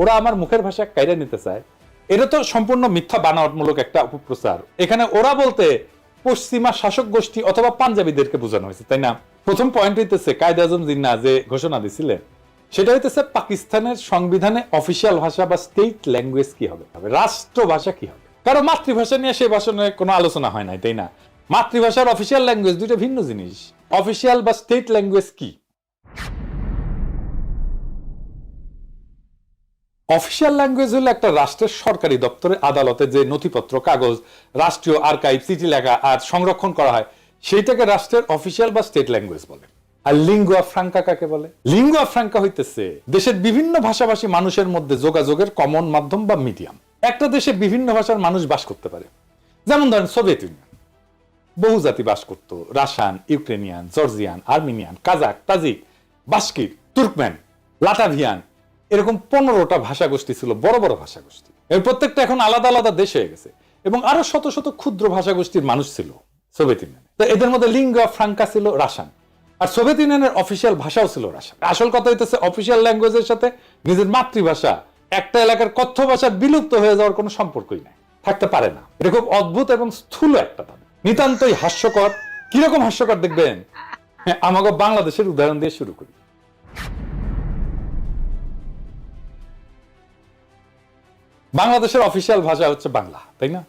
ওরা আমার মুখের ভাষা কাইরে নিতে চায়। এটা তো সম্পূর্ণ মিথ্যা বানাওয়াটমূলক একটা অপপ্রচার। এখানে ওরা বলতে পশ্চিমা শাসক গোষ্ঠী অথবা পাঞ্জাবিদেরকে বোঝানো হয়েছে, তাই না? প্রথম পয়েন্ট হইতেছে কায়দা আজম জিন্না যে ঘোষণা দিছিলেন, সেটা হইতেছে পাকিস্তানের সংবিধানে অফিসিয়াল ভাষা বা স্টেট ল্যাঙ্গুয়েজ কি হবে? রাষ্ট্র ভাষা কি হবে? কারও মাতৃভাষা নিয়ে সে ভাষণে কোনো আলোচনা হয় নাই, তাই না? মাতৃভাষার অফিসিয়াল ল্যাঙ্গুয়েজ দুইটা ভিন্ন জিনিস। অফিসিয়াল বা স্টেট ল্যাঙ্গুয়েজ কি? অফিসিয়াল ল্যাঙ্গুয়েজ হলো একটা রাষ্ট্রের সরকারি দপ্তরে আদালতে যে নথিপত্র, কাগজ, রাষ্ট্রীয় আর্কাইভ চিঠি লেখা আর সংরক্ষণ করা হয়, সেইটাকে রাষ্ট্রের অফিসিয়াল বা স্টেট ল্যাঙ্গুয়েজ বলে। আর লিঙ্গুয়া ফ্রাঙ্কা কাকে বলে? লিঙ্গুয়া ফ্রাঙ্কা হইতেছে দেশের বিভিন্ন ভাষাভাষী মানুষের মধ্যে যোগাযোগের কমন মাধ্যম বা মিডিয়াম একটা দেশে বিভিন্ন ভাষার মানুষ বাস করতে পারে। যেমন ধরেন সোভিয়েত ইউনিয়ন বহু জাতি বাস করত। Russian, Ukrainian, Georgian, Armenian Kazakh Tajik, Bashkir Turkmen Latvian এরকম পনেরোটা ভাষা গোষ্ঠী ছিল বড় বড় ভাষা গোষ্ঠী এর প্রত্যেকটা এখন আলাদা আলাদা দেশ হয়ে গেছে। এবং আরও শত শত ক্ষুদ্র ভাষা গোষ্ঠীর মানুষ ছিল সোভিয়েত ইউনিয়নে। তো এদের মধ্যে লিঙ্গা ফ্রাঙ্কা ছিল রাশান। আর সোভিয়েত ইউনিয়নের অফিসিয়াল ভাষাও ছিল রাশান। আসল কথা হইতেছে অফিসিয়াল ল্যাঙ্গুয়েজের সাথে নিজের মাতৃভাষা একটা এলাকার কথ্য ভাষা বিলুপ্ত হয়ে যাওয়ার কোনো সম্পর্কই নাই থাকতে পারে না। এটা খুব অদ্ভুত এবং স্থূল একটা দাবি নিতান্তই হাস্যকর। কীরকম হাস্যকর দেখবেন? হ্যাঁ, আমাকে বাংলাদেশের উদাহরণ দিয়ে শুরু করি। বাংলাদেশের অফিসিয়াল ভাষা হচ্ছে বাংলা, তাই না?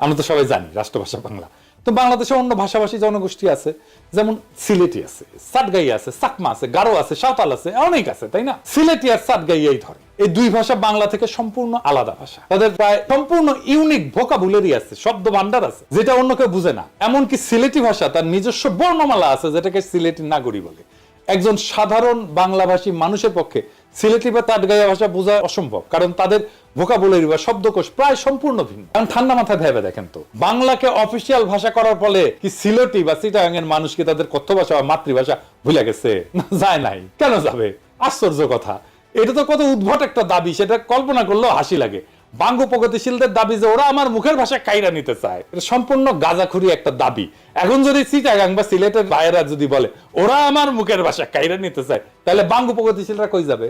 আমরা তো সবাই জানি রাষ্ট্রভাষা বাংলা। তো বাংলাদেশে অন্য ভাষাভাষী জনগোষ্ঠী আছে, যেমন সিলেটি আছে, সাতগাই আছে, সাকমা আছে, গারো আছে, সাঁওতাল আছে, অনেক আছে, তাই না? সিলেটি আর সাতগাই এই ধরে। এই দুই ভাষা বাংলা থেকে সম্পূর্ণ আলাদা ভাষা। তাদের প্রায় সম্পূর্ণ ইউনিক ভোকাবুলারি আছে শব্দ ভান্ডার আছে, যেটা অন্য কেউ বুঝে না। এমনকি সিলেটি ভাষা তার নিজস্ব বর্ণমালা আছে, যেটাকে সিলেটি নাগরী বলে। একজন সাধারণ বাংলাভাষী মানুষের পক্ষে সিলেটি বা তাটগাইয়া ভাষা বোঝা অসম্ভব, কারণ তাদের ভোকাবুলারি বা শব্দকোষ প্রায় সম্পূর্ণ ভিন্ন। কারণ ঠান্ডা মাথায় ভেবে দেখেন তো। বাংলাকে অফিসিয়াল ভাষা করার ফলে কি সিলেটি বা চিটাগাং এর মানুষ কি তাদের কথ্য ভাষা বা মাতৃভাষা ভুলে গেছে? যায় নাই। কেন যাবে? আশ্চর্য কথা। এটা তো কত উদ্ভট একটা দাবি, সেটা কল্পনা করলেও হাসি লাগে। বাঙ্গ প্রগতিশীলদের দাবি যে ওরা আমার মুখের ভাষায় কাইরা নিতে চায়। এটা সম্পূর্ণ গাজাখুরি একটা দাবি। এখন যদি চিটাগাং বা সিলেটের ভাইয়েরা যদি বলে, ওরা আমার মুখের ভাষায় কাইরা নিতে চায় তাহলে বাঙ্গু প্রগতিশীলরা কই যাবে?